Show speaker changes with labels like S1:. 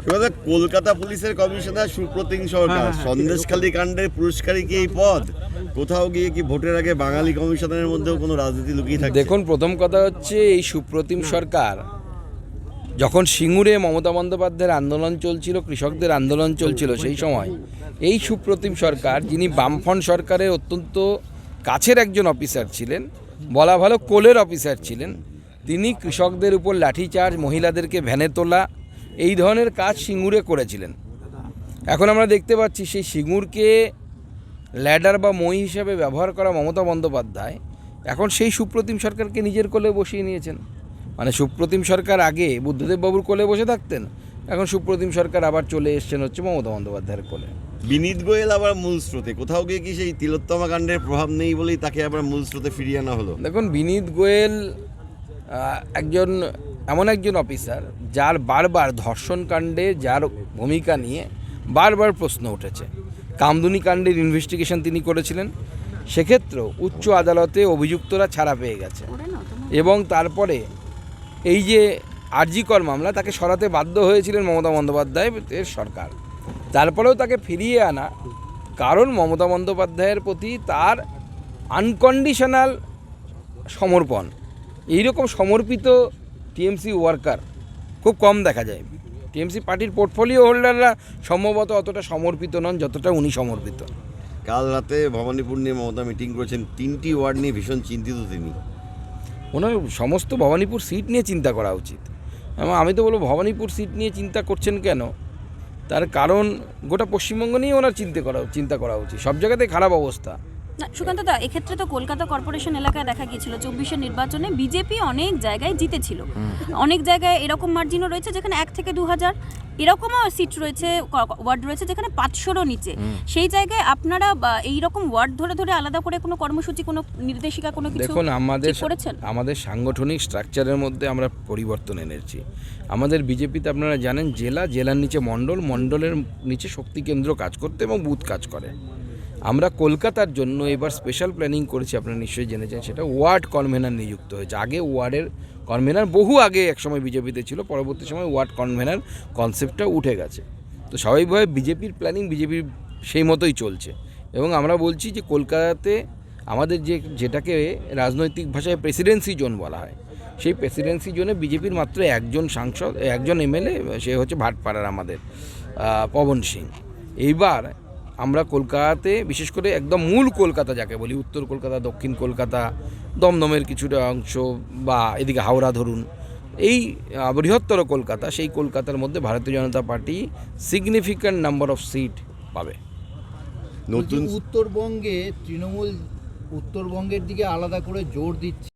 S1: এবারে কলকাতা পুলিশের কমিশনার সুপ্রতিম সরকার সন্দেশখালী কাণ্ডের পুরস্কারই কি এই পদ? কোথাও গিয়ে কি ভোটের আগে বাঙালি কমিশনারের মধ্যেও কোনো রাজনীতি লুকিয়ে থাকে
S2: দেখুন প্রথম কথা হচ্ছে এই সুপ্রতিম সরকার যখন সিঙ্গুরে মমতা বন্দ্যোপাধ্যায়ের আন্দোলন চলছিল কৃষকদের আন্দোলন চলছিল সেই সময় এই সুপ্রতিম সরকার যিনি বামফ্রন্ট সরকারের অত্যন্ত কাছের একজন অফিসার ছিলেন বলা ভালো কোলের অফিসার ছিলেন তিনি কৃষকদের উপর লাঠিচার্জ মহিলাদেরকে ভ্যানে তোলা এই ধরনের কাজ সিঙ্গুরে করেছিলেন। এখন আমরা দেখতে পাচ্ছি সেই সিঙ্গুরকে ল্যাডার বা মই হিসাবে ব্যবহার করা মমতা বন্দ্যোপাধ্যায়। এখন সেই সুপ্রতিম সরকারকে নিজের কোলে বসিয়ে নিয়েছেন। মানে সুপ্রতিম সরকার আগে বুদ্ধদেব বাবুর কোলে বসে থাকতেন এখন সুপ্রতিম সরকার আবার চলে এসছেন হচ্ছে মমতা বন্দ্যোপাধ্যায়ের কোলে।
S1: বিনীত গোয়েল আবার মূল স্রোতে। কোথাও গিয়ে কি সেই তিলোত্তমা কাণ্ডের প্রভাব নেই বলেই তাকে আবার মূল স্রোতে ফিরিয়ে আনা হলো?
S2: দেখুন বিনীত গোয়েল একজন এমন একজন অফিসার যার বারবার ধর্ষণ কাণ্ডে যার ভূমিকা নিয়ে বারবার প্রশ্ন উঠেছে। কামদুনি কাণ্ডের ইনভেস্টিগেশন তিনি করেছিলেন। সেক্ষেত্রেও উচ্চ আদালতে অভিযুক্তরা ছাড়া পেয়ে গেছে। এবং তারপরে এই যে আরজিকর মামলা তাকে সরাতে বাধ্য হয়েছিলেন মমতা বন্দ্যোপাধ্যায় এর সরকার। তারপরেও তাকে ফিরিয়ে আনা কারণ মমতা বন্দ্যোপাধ্যায়ের প্রতি তার আনকন্ডিশনাল সমর্পণ। এইরকম সমর্পিত টিএমসি ওয়ার্কার খুব কম দেখা যায়। টিএমসি পার্টির পোর্টফোলিও হোল্ডাররা সম্ভবত অতটা সমর্পিত নন যতটা উনি সমর্পিত।
S1: কাল রাতে ভবানীপুর নিয়ে মমতা মিটিং করেছেন তিনটি ওয়ার্ড নিয়ে ভীষণ চিন্তিত তিনি।
S2: ওনার সমস্ত ভবানীপুর সিট নিয়ে চিন্তা করা উচিত। এবং আমি তো বলব ভবানীপুর সিট নিয়ে চিন্তা করছেন কেন? তার কারণ গোটা পশ্চিমবঙ্গ নিয়ে ওনার চিন্তা করা চিন্তা করা উচিত। সব জায়গাতে খারাপ অবস্থা।
S3: না সুকান্ত দা এক্ষেত্রে তো কলকাতা কর্পোরেশন এলাকায় দেখা গিয়েছিল চব্বিশের নির্বাচনে বিজেপি অনেক জায়গায় জিতেছিল। অনেক জায়গায় এরকম মার্জিনও রয়েছে যেখানে এক থেকে দু হাজার এরকমও সিট রয়েছে ওয়ার্ড রয়েছে যেখানে পাঁচশোরও নিচে। সেই জায়গায় আপনারা বা, এই রকম ওয়ার্ড ধরে ধরে আলাদা করে কোনো কর্মসূচি কোনো নির্দেশিকা কোনো কিছু
S2: দেখুন আমাদের
S3: করেছেন?
S2: আমাদের সাংগঠনিক স্ট্রাকচারের মধ্যে আমরা পরিবর্তন এনেছি। আমাদের বিজেপিতে আপনারা জানেন জেলা জেলার নিচে মণ্ডল মণ্ডলের নিচে শক্তি কেন্দ্র কাজ করতে এবং বুথ কাজ করে। আমরা কলকাতার জন্য এবার স্পেশাল প্ল্যানিং করেছি, আপনারা নিশ্চয়ই জেনেছেন, সেটা ওয়ার্ড কনভেনার নিযুক্ত হয়েছে। আগে ওয়ার্ডের কনভেনার বহু আগে একসময় বিজেপিতে ছিল, পরবর্তী সময় ওয়ার্ড কনভেনার কনসেপ্টটা উঠে গেছে। তো স্বাভাবিকভাবে বিজেপির প্ল্যানিং বিজেপির সেই মতোই চলছে। এবং আমরা বলছি যে কলকাতাতে আমাদের যে, যেটাকে রাজনৈতিক ভাষায় প্রেসিডেন্সি জোন বলা হয়, সেই প্রেসিডেন্সি জোনে বিজেপির মাত্র একজন সাংসদ, একজন এমএলএ, সে হচ্ছে ভাটপাড়ার আমাদের পবন সিং। এইবার আমরা কলকাতাতে বিশেষ করে একদম মূল কলকাতা যাকে বলি উত্তর কলকাতা দক্ষিণ কলকাতা দমদমের কিছুটা অংশ বা এদিকে হাওড়া ধরুন এই বৃহত্তর কলকাতা সেই কলকাতার মধ্যে Bharatiya Janata Party significant number of seat পাবে।
S1: নতুন
S4: উত্তরবঙ্গে তৃণমূল উত্তরবঙ্গের দিকে আলাদা করে জোর দিচ্ছে।